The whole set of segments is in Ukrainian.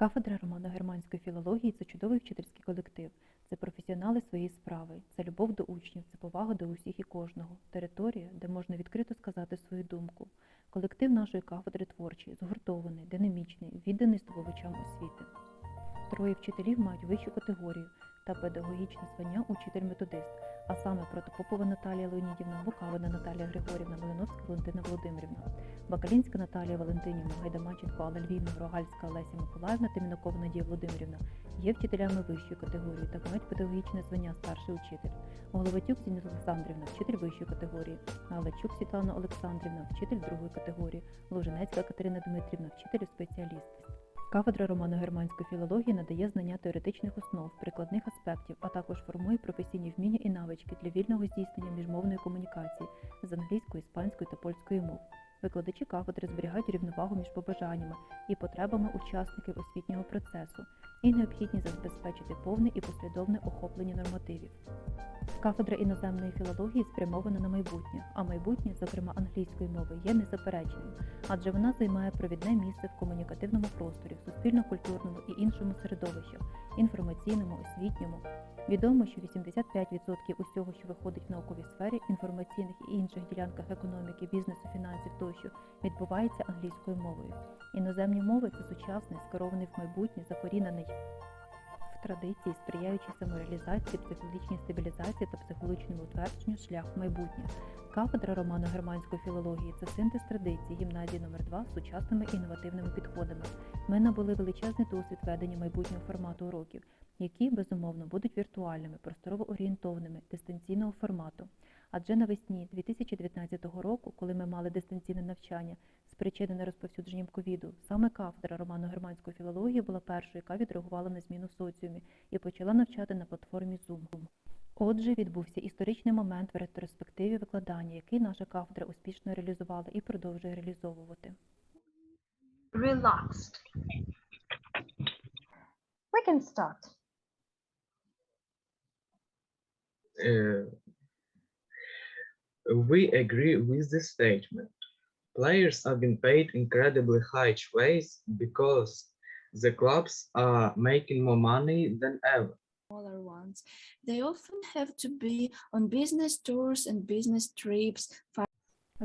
Кафедра романо-германської філології це чудовий вчительський колектив. Це професіонали своєї справи, це любов до учнів, це повага до усіх і кожного, територія, де можна відкрито сказати свою думку. Колектив нашої кафедри творчий, згуртований, динамічний, відданий здобувачам освіти. Троє вчителів мають вищу категорію та педагогічне звання учитель-методист, а саме Протопопова Наталія Леонідівна, Букавина Наталія Григорівна, Малиновська Валентина Володимирівна, Бакалінська Наталія Валентинівна, Гайдамаченко Алла Львівна, Рогальська Олеся Миколаївна та Мінакова Надія Володимирівна є вчителями вищої категорії та мають педагогічне звання старший учитель. Головатюк Зініта Олександрівна, вчитель вищої категорії, Галачук Світлана Олександрівна, вчитель другої категорії, Луженецька Катерина Дмитрівна, вчитель спеціаліст. Кафедра романо-германської філології надає знання теоретичних основ, прикладних аспектів, а також формує професійні вміння і навички для вільного здійснення міжмовної комунікації з англійської, іспанської та польської мов. Викладачі кафедри зберігають рівновагу між побажаннями і потребами учасників освітнього процесу і необхідність забезпечити повне і послідовне охоплення нормативів. Кафедра іноземної філології спрямована на майбутнє, а майбутнє, зокрема англійської мови, є незаперечним, адже вона займає провідне місце в комунікативному просторі, суспільно-культурному і іншому середовищах, інформаційному, освітньому. Відомо, що 85% усього, що виходить в науковій сфері, інформаційних і інших ділянках економіки, бізнесу, фінансів тощо, відбувається англійською мовою. Іноземні мови це сучасний, скерований в майбутнє, закорінений в традиції, сприяючи самореалізації, психологічній стабілізації та психологічному утвердженню шлях в майбутнє. Кафедра романо-германської філології це синтез традицій гімназії номер 2 з сучасними інновативними підходами. Ми набули величезний досвід ведення майбутнього формату уроків, які безумовно будуть віртуальними, просторово орієнтованими, дистанційного формату. Адже навесні 2019 року, коли ми мали дистанційне навчання, спричинене розповсюдженням ковіду, саме кафедра романо-германської філології була першою, яка відреагувала на зміну в соціумі і почала навчати на платформі Zoom. Отже, відбувся історичний момент в ретроспективі викладання, який наша кафедра успішно реалізувала і продовжує реалізовувати. relaxed. We can start. Uh, we agree with this statement. Players are being paid incredibly high ways because the clubs are making more money than ever. Smaller ones. They often have to be on business tours and business trips.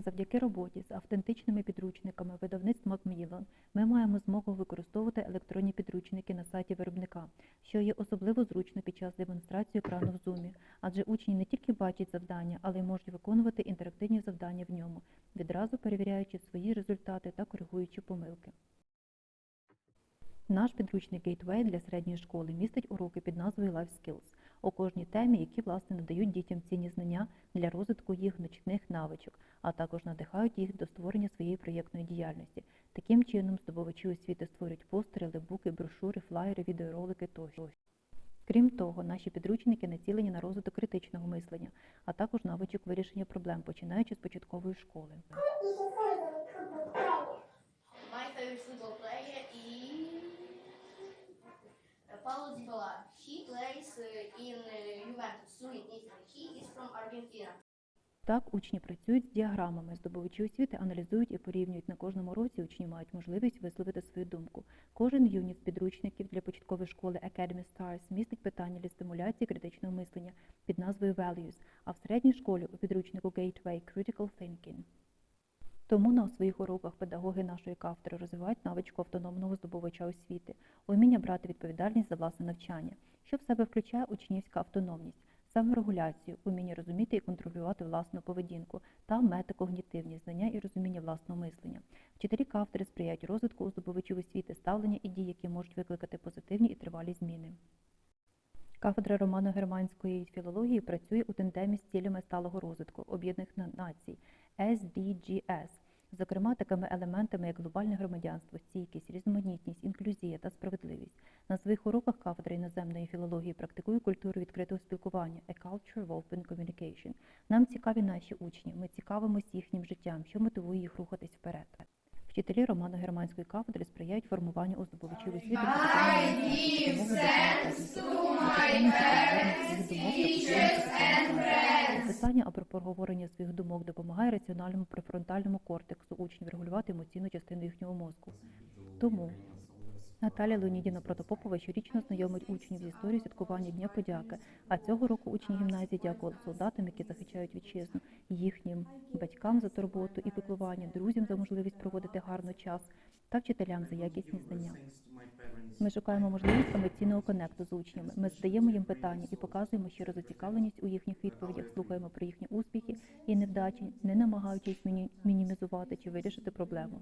Завдяки роботі з автентичними підручниками видавництва Macmillan ми маємо змогу використовувати електронні підручники на сайті виробника, що є особливо зручно під час демонстрації екрану в Zoom, адже учні не тільки бачать завдання, але й можуть виконувати інтерактивні завдання в ньому, відразу перевіряючи свої результати та коригуючи помилки. Наш підручник Gateway для середньої школи містить уроки під назвою Life Skills у кожній темі, які власне надають дітям цінні знання для розвитку їх значних навичок, а також надихають їх до створення своєї проєктної діяльності. Таким чином, здобувачі освіти створюють постери, лебуки, брошури, флаєри, відеоролики тощо. Крім того, наші підручники націлені на розвиток критичного мислення, а також навичок вирішення проблем, починаючи з початкової школи. Paulo Dybala. He plays in Juventus. He is from Argentina. Так, учні працюють з діаграмами, здобувачі освіти аналізують і порівнюють на кожному році. Учні мають можливість висловити свою думку. Кожен юніт з підручників для початкової школи Academy Stars містить питання для стимуляції критичного мислення під назвою Values, а в середній школі у підручнику Gateway Critical Thinking. Тому на своїх уроках педагоги нашої кафедри розвивають навичку автономного здобувача освіти, уміння брати відповідальність за власне навчання, що в себе включає учнівська автономність, саморегуляцію, уміння розуміти і контролювати власну поведінку та метакогнітивність, знання і розуміння власного мислення. Вчителі кафедри сприяють розвитку у здобувачів освіти, ставлення і дій, які можуть викликати позитивні і тривалі зміни. Кафедра романо-германської філології працює у тандемі з цілями сталого розвитку Об'єднаних Націй SDGs, зокрема такими елементами, як глобальне громадянство, стійкість, різноманітність, інклюзія та справедливість. На своїх уроках кафедра іноземної філології практикує культуру відкритого спілкування A Culture of Open Communication. Нам цікаві наші учні, ми цікавимось їхнім життям, що мотивує їх рухатись вперед. Вчителі романо-германської кафедри сприяють формуванню у здобувачів освіти Писання або проговорення своїх думок допомагає раціональному префронтальному кортексу учнів регулювати емоційну частину їхнього мозку. Тому Наталя Леонідівна Протопопова щорічно знайомить учнів з історією святкування Дня подяки. А цього року учні гімназії дякували солдатам, які захищають вітчизну, їхнім батькам за турботу і піклування, друзям за можливість проводити гарно час та вчителям за якісні знання. Ми шукаємо можливість емоційного конекту з учнями. Ми задаємо їм питання і показуємо щиру зацікавленість у їхніх відповідях, слухаємо про їхні успіхи і невдачі, не намагаючись міні- мінімізувати чи вирішити проблему.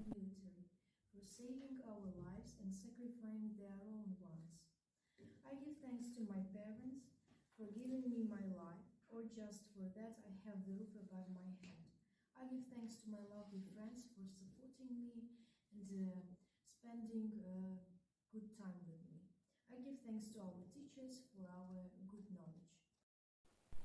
Just for that I have the roof above my head. I give thanks to my lovely friends for supporting me and uh, spending uh, good time with me. I give thanks to our teachers for our.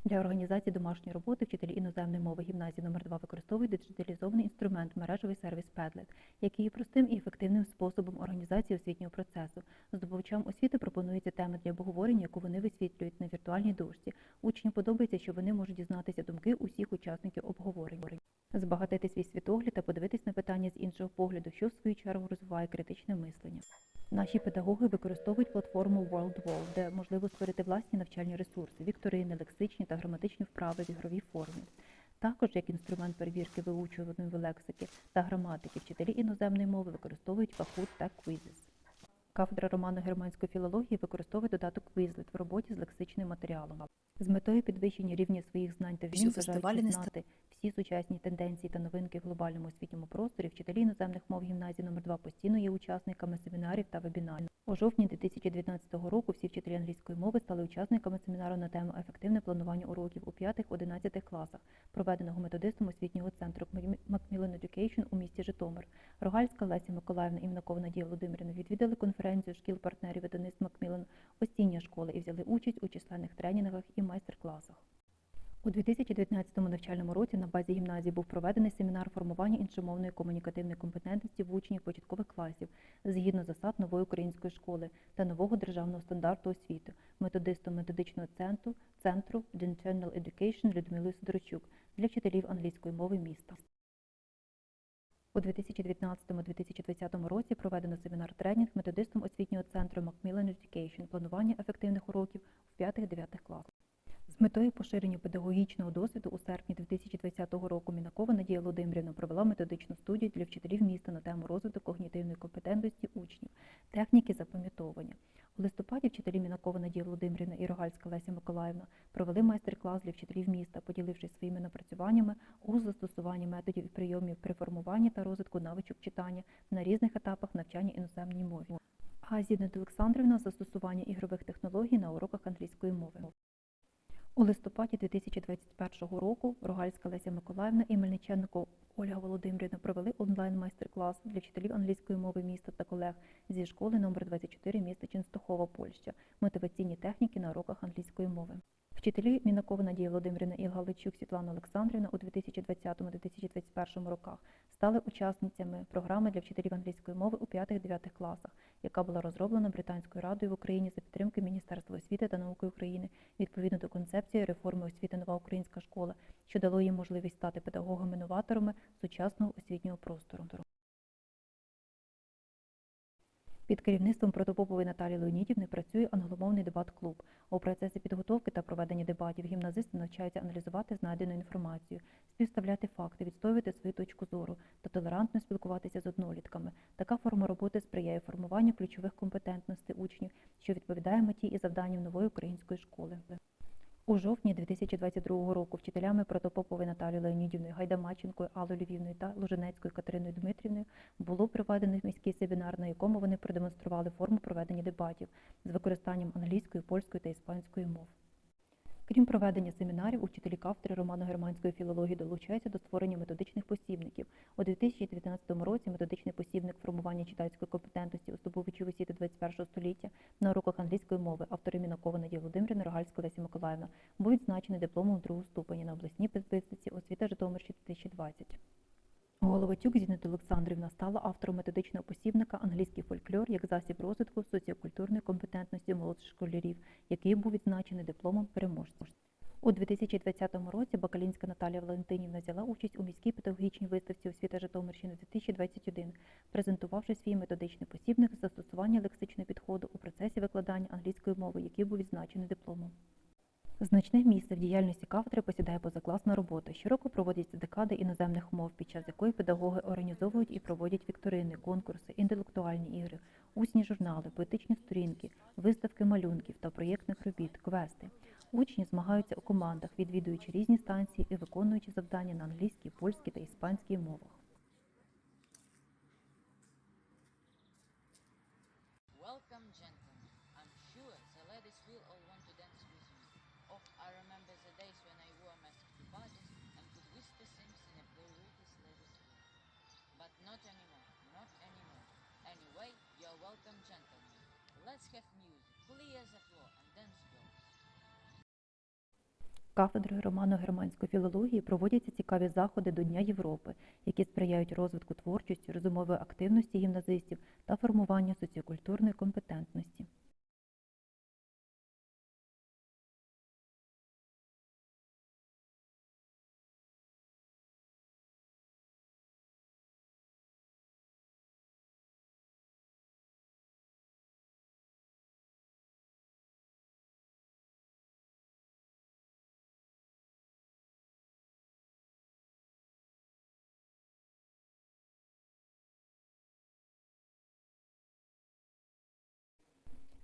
Для організації домашньої роботи вчителі іноземної мови гімназії номер 2 використовують диджиталізований інструмент мережевий сервіс Padlet, який є простим і ефективним способом організації освітнього процесу. Здобувачам освіти пропонуються теми для обговорення, яку вони висвітлюють на віртуальній дошці. Учням подобається, що вони можуть дізнатися думки усіх учасників обговорень, збагатити свій світогляд та подивитись на питання з іншого погляду, що в свою чергу розвиває критичне мислення. Наші педагоги використовують платформу WorldWall, де можливо створити власні навчальні ресурси, вікторини, лексичні та граматичні вправи в ігровій формі. Також як інструмент перевірки виучуваної лексики та граматики, вчителі іноземної мови використовують пахут та Quizzes. Кафедра романо-германської філології використовує додаток Quizlet в роботі з лексичним матеріалом. З метою підвищення рівня своїх знань та вмінь, бажаючи знати всі сучасні тенденції та новинки в глобальному освітньому просторі, вчителі іноземних мов гімназії номер 2 постійно є учасниками семінарів та вебінарів. У жовтні 2019 року всі вчителі англійської мови стали учасниками семінару на тему ефективне планування уроків у 5-11 класах, проведеного методистом освітнього центру Macmillan Education у місті Житомир. Рогальська Леся Миколаївна і Надія Володимирівна відвідали конференцію шкіл-партнерів видавництв Macmillan осіння школи і взяли участь у численних тренінгах і майстер-класах. У 2019 навчальному році на базі гімназії був проведений семінар формування іншомовної комунікативної компетентності в учнів початкових класів згідно засад нової української школи та нового державного стандарту освіти методистом методичного центру центру Internal Education Людмилою Сидорчук для вчителів англійської мови міста. У 2019-2020 році проведено семінар-тренінг методистом освітнього центру Macmillan Education планування ефективних уроків в 5-9 класах. Метою поширення педагогічного досвіду у серпні 2020 року Мінакова Надія Володимирівна провела методичну студію для вчителів міста на тему розвитку когнітивної компетентності учнів, техніки запам'ятовування. У листопаді вчителі Мінакова Надія Володимирівна і Рогальська Леся Миколаївна провели майстер-клас для вчителів міста, поділившись своїми напрацюваннями у застосуванні методів і прийомів при формуванні та розвитку навичок читання на різних етапах навчання іноземній мові. А Зіна Олександрівна застосування ігрових технологій на уроках англійської мови. У листопаді 2021 року Рогальська Леся Миколаївна і Мельниченко Ольга Володимирівна провели онлайн майстер-клас для вчителів англійської мови міста та колег зі школи номер 24 міста Ченстохова, Польща, мотиваційні техніки на уроках англійської мови. Вчителі Мінакова Надія Володимирівна і Галичук Світлана Олександрівна у 2020-2021 роках стали учасницями програми для вчителів англійської мови у 5-9 класах, яка була розроблена Британською радою в Україні за підтримки Міністерства освіти та науки України відповідно до концепції реформи освіти Нова українська школа, що дало їм можливість стати педагогами-новаторами сучасного освітнього простору. Під керівництвом протопопової Наталії Леонідівни працює англомовний дебат-клуб. У процесі підготовки та проведення дебатів гімназисти навчаються аналізувати знайдену інформацію, співставляти факти, відстоювати свою точку зору та толерантно спілкуватися з однолітками. Така форма роботи сприяє формуванню ключових компетентностей учнів, що відповідає меті і завданням нової української школи. У жовтні 2022 року вчителями Протопопової Наталії Леонідівною, Гайдамаченкою, Аллою Львівною та Луженецькою Катериною Дмитрівною було проведено міський семінар, на якому вони продемонстрували форму проведення дебатів з використанням англійської, польської та іспанської мов. Крім проведення семінарів, учителі кафедри романо-германської філології долучаються до створення методичних посібників. У 2019 році методичний посібник формування читацької компетентності здобувачів освіти 21 століття на уроках англійської мови автори Мінакова Надія Володимирівна, Рогальська Леся Миколаївна був відзначений дипломом другого ступеня на обласній підписниці освіта Житомирщі 2020. Головатюк Зіната Олександрівна стала автором методичного посібника Англійський фольклор як засіб розвитку соціокультурної компетентності молодших школярів, який був відзначений дипломом переможця. У 2020 році Бакалінська Наталія Валентинівна взяла участь у міській педагогічній виставці освіта Житомирщини 2021, презентувавши свій методичний посібник застосування лексичного підходу у процесі викладання англійської мови, який був відзначений дипломом. Значне місце в діяльності кафедри посідає позакласна робота. Щороку проводяться декади іноземних мов, під час якої педагоги організовують і проводять вікторини, конкурси, інтелектуальні ігри, усні журнали, поетичні сторінки, виставки малюнків та проєктних робіт, квести. Учні змагаються у командах, відвідуючи різні станції і виконуючи завдання на англійській, польській та іспанській мовах. Кафедрою романо-германської філології проводяться цікаві заходи до Дня Європи, які сприяють розвитку творчості, розумової активності гімназистів та формуванню соціокультурної компетентності.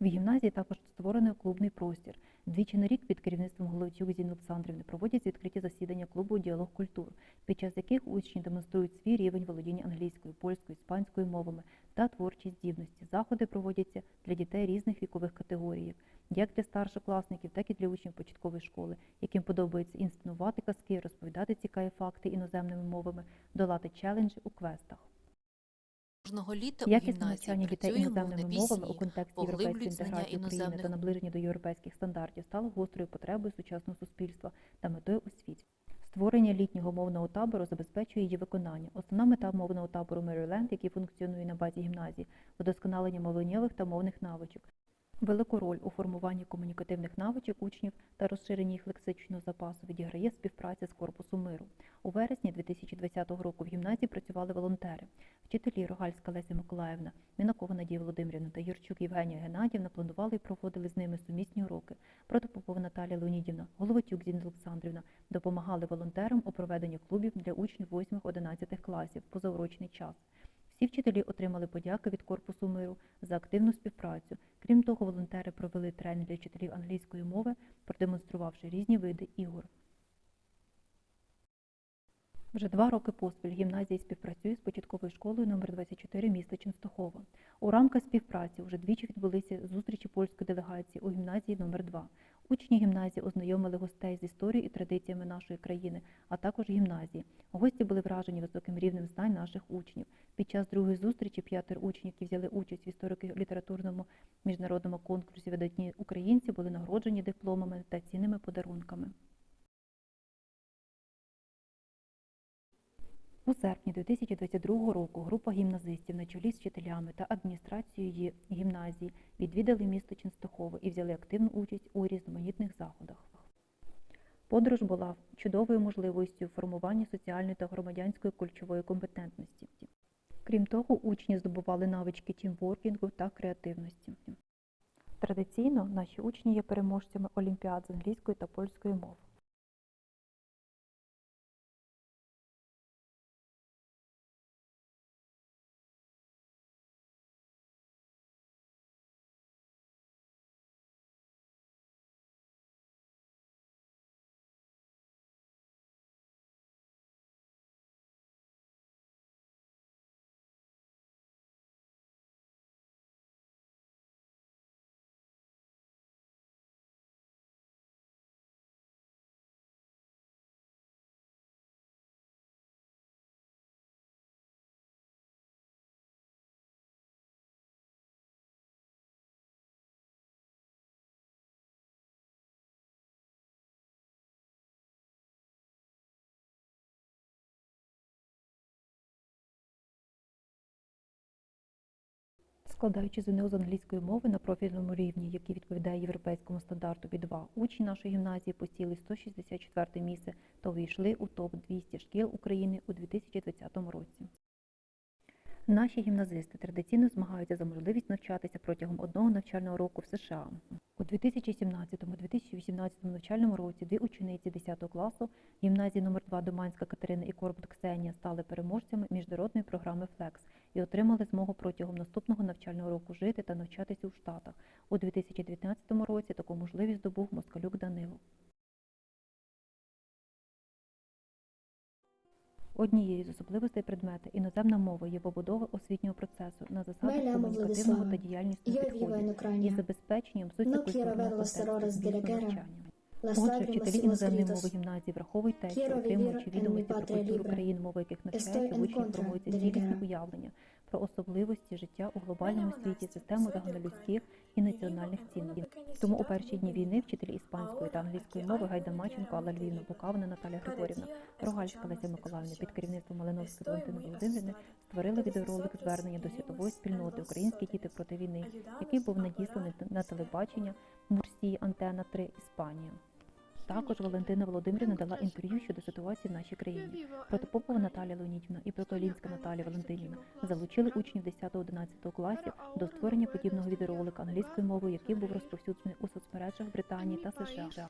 В гімназії також створено клубний простір. Двічі на рік під керівництвом Головчук Зіни Олександрівни проводяться відкриті засідання клубу діалог культур, під час яких учні демонструють свій рівень володіння англійською, польською, іспанською мовами та творчі здібності. Заходи проводяться для дітей різних вікових категорій, як для старшокласників, так і для учнів початкової школи, яким подобається інсценувати казки, розповідати цікаві факти іноземними мовами, долати челенджі у квестах. Кожного літа у гімназії навчання дітей іноземними мовами у контексті європейської інтеграції України та наближення до європейських стандартів стало гострою потребою сучасного суспільства та метою освіти. Створення літнього мовного табору забезпечує її виконання. Основна мета мовного табору Меріленд, який функціонує на базі гімназії, удосконалення мовленнєвих та мовних навичок. Велику роль у формуванні комунікативних навичок учнів та розширенні їх лексичного запасу відіграє співпраця з корпусом миру. У вересні 2020 року в гімназії працювали волонтери. Вчителі Рогальська Леся Миколаївна, Мінакова Надія Володимирівна та Юрчук Євгенія Геннадівна планували і проводили з ними сумісні уроки. Протопопова Наталія Леонідівна, Головатюк Зіна Олександрівна допомагали волонтерам у проведенні клубів для учнів 8-11 класів позаурочний час. Всі вчителі отримали подяки від корпусу миру за активну співпрацю. Крім того, волонтери провели тренінг для вчителів англійської мови, продемонструвавши різні види ігор. Вже два роки поспіль гімназія співпрацює з початковою школою номер 24 міста Ченстохова. У рамках співпраці вже двічі відбулися зустрічі польської делегації у гімназії номер 2 Учні гімназії ознайомили гостей з історією і традиціями нашої країни, а також гімназії. Гості були вражені високим рівнем знань наших учнів. Під час другої зустрічі п'ятеро учнів, які взяли участь в історико-літературному міжнародному конкурсі видатні українці, були нагороджені дипломами та цінними подарунками. У серпні 2022 року група гімназистів на чолі з вчителями та адміністрацією гімназії відвідали місто Ченстохова і взяли активну участь у різноманітних заходах. Подорож була чудовою можливістю формування соціальної та громадянської кульчової компетентності. Крім того, учні здобували навички тімворкінгу та креативності. Традиційно наші учні є переможцями олімпіад з англійської та польської мов. Складаючи ЗНО з англійської мови на профільному рівні, який відповідає європейському стандарту B2, учні нашої гімназії посіли 164 місце та увійшли у топ-200 шкіл України у 2020 році. Наші гімназисти традиційно змагаються за можливість навчатися протягом одного навчального року в США. У 2017-2018 навчальному році дві учениці 10 класу гімназії номер 2 Доманська Катерина і Корбут Ксенія стали переможцями міжнародної програми Flex і отримали змогу протягом наступного навчального року жити та навчатися у Штатах. У 2019 році таку можливість здобув Москалюк Данило. Однією з особливостей предмета іноземна мова є побудова освітнього процесу на засадах комунікативного та діяльністього Io підходів Ucraina. забезпеченням сумісного guerra. навчання. Отже, вчителі іноземної мови гімназії враховують те, що отримуючи відомості про культуру країн, мови яких навчаються, учні формуються цілісні уявлення про особливості життя у глобальному світі, систему загальнолюдських і національних цінностей. Тому у перші дні війни вчителі іспанської та англійської мови Гайдамаченко, Алла Львівна, Букавина, Наталя Григорівна, Рогальська Леся Миколаївна під керівництвом Малиновської Валентини Володимирівни створили відеоролик звернення до світової спільноти Українські діти проти війни, який був надісланий на телебачення Мурсії Антена 3 Іспанія. Також Валентина Володимирівна дала інтерв'ю щодо ситуації в нашій країні. Протопопова Наталія Леонідівна і Протолінська Наталія Валентинівна залучили учнів 10-11 класів до створення подібного відеоролика англійською мовою, який був розповсюджений у соцмережах Британії та США.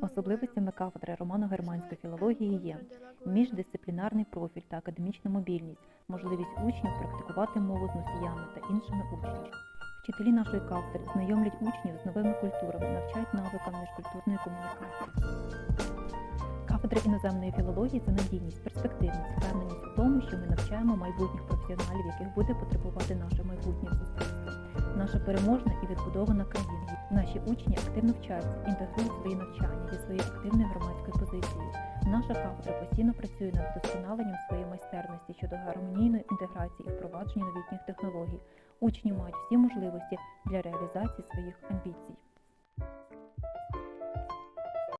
Особливостями кафедри романо-германської філології є міждисциплінарний профіль та академічна мобільність, можливість учнів практикувати мову з носіями та іншими учнями. Вчителі нашої кафедри знайомлять учнів з новими культурами, навчають навикам міжкультурної комунікації. Кафедра іноземної філології це надійність, перспективність, впевненість у тому, що ми навчаємо майбутніх професіоналів, яких буде потребувати наше майбутнє суспільство. Наша переможна і відбудована країна. Наші учні активно вчаться, інтегрують свої навчання зі своєю активною громадською позицією. Наша кафедра постійно працює над вдосконаленням своєї майстерності щодо гармонійної інтеграції і впровадження новітніх технологій. Учні мають всі можливості для реалізації своїх амбіцій.